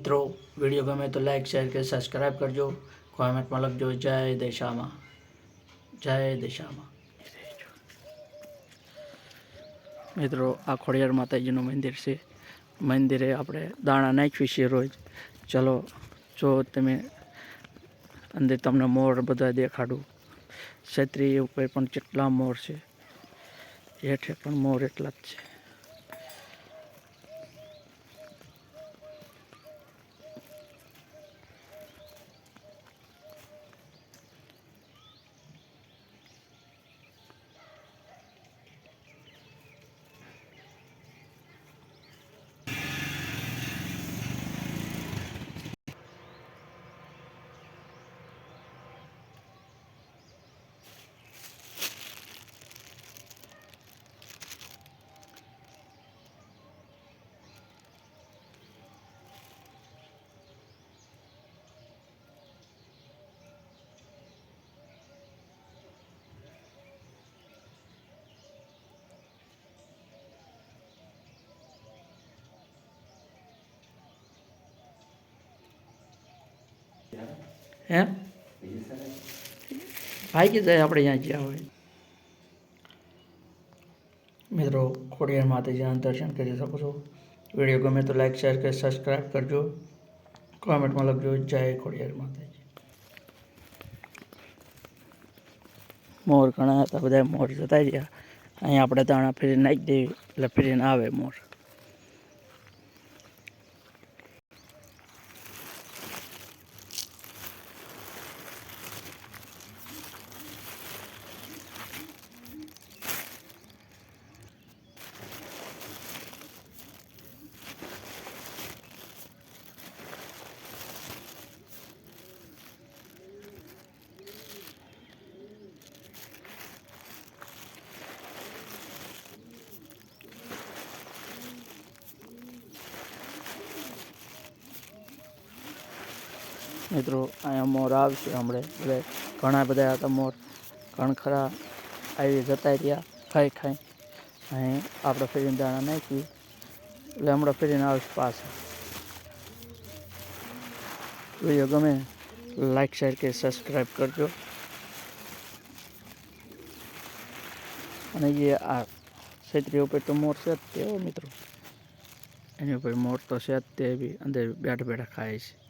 મિત્રો વીડિયો ગમે તો લાઈક શેર કે સબસ્ક્રાઈબ કરજો. કોમેન્ટમાં લખજો, જય દિશામાં. જય દિશામાં. મિત્રો આ ખોડિયાર માતાજીનું મંદિર છે. મંદિરે આપણે દાણા નાખીએ છીએ રોજ. ચલો, જો તમે અંદર તમને મોર બધા દેખાડું. છત્રી ઉપર પણ કેટલા મોર છે. હેઠે પણ મોર એટલા જ છે. હે? ભાઈ જાય આપણે ત્યાં ગયા હોય. મિત્રો, ખોડિયાર માતાજીના દર્શન કરી શકો છો. વીડિયો ગમે તો લાઈક શેર કે સબસ્ક્રાઈબ કરજો. કોમેન્ટમાં લખજો, જય ખોડિયાર માતાજી. મોર ઘણા હતા બધા મોર જતા રહ્યા. અહીંયા આપણે તાણા ફેરી નાખી દઈએ એટલે ફેરીને આવે મોર. મિત્રો, અહીંયા મોર આવશે હમણાં. એટલે ઘણા બધા હતા મોર ઘણ ખરા આવી જતા રહ્યા. ખાઈ ખાઈ. અહીં આપણે ફેરીને દાણા નાખી. એટલે હમણાં ફેરીને આવશે પાછા. વીડિયો ગમે લાઈક શેર કે સબસ્ક્રાઈબ કરજો. અને જે આ છેતરી ઉપર તો મોર છે જ તે મિત્રો. એની ઉપર મોર તો છે જ તે બી. અંદર બેઠા બેઠા ખાય છે.